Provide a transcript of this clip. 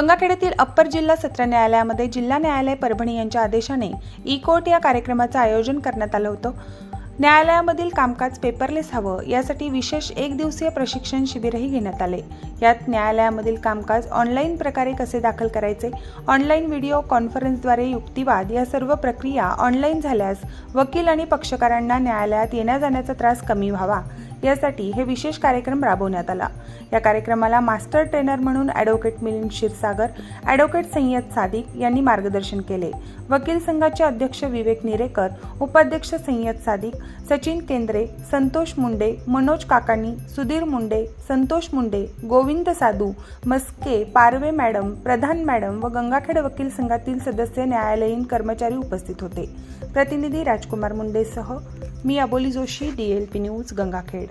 Gangakhed upper जिल्हा सत्र न्यायालयामध्ये जिल्हा न्यायालय परभणी यांच्या आदेशाने ई कोर्ट या कार्यक्रमाचं आयोजन करण्यात आलं होतं. न्यायालयामधील कामकाज पेपरलेस हवं यासाठी विशेष एक दिवसीय प्रशिक्षण शिबिरही घेण्यात आले. यात न्यायालयामधील कामकाज ऑनलाईन प्रकारे कसे दाखल करायचे ऑनलाईन व्हिडिओ कॉन्फरन्सद्वारे युक्तिवाद या सर्व प्रक्रिया ऑनलाईन झाल्यास वकील आणि पक्षकारांना न्यायालयात येण्या जाण्याचा त्रास कमी व्हावा. यासाठी हे विशेष कार्यक्रम राबवण्यात आला. या कार्यक्रमाला मास्टर ट्रेनर म्हणून ॲडव्होकेट मिलिंद क्षीरसागर ॲडव्होकेट सय्यद सादिक यांनी मार्गदर्शन केले. वकील संघाचे अध्यक्ष विवेक निरेकर उपाध्यक्ष सय्यद सादिक सचिन केंद्रे संतोष मुंडे मनोज काकाणी सुधीर मुंडे संतोष मुंडे गोविंद साधू मस्के पारवे मॅडम प्रधान मॅडम व गंगाखेड वकील संघातील सदस्य न्यायालयीन कर्मचारी उपस्थित होते. प्रतिनिधी राजकुमार मुंडेसह मी Aboli Joshi D L P news Gangakhed.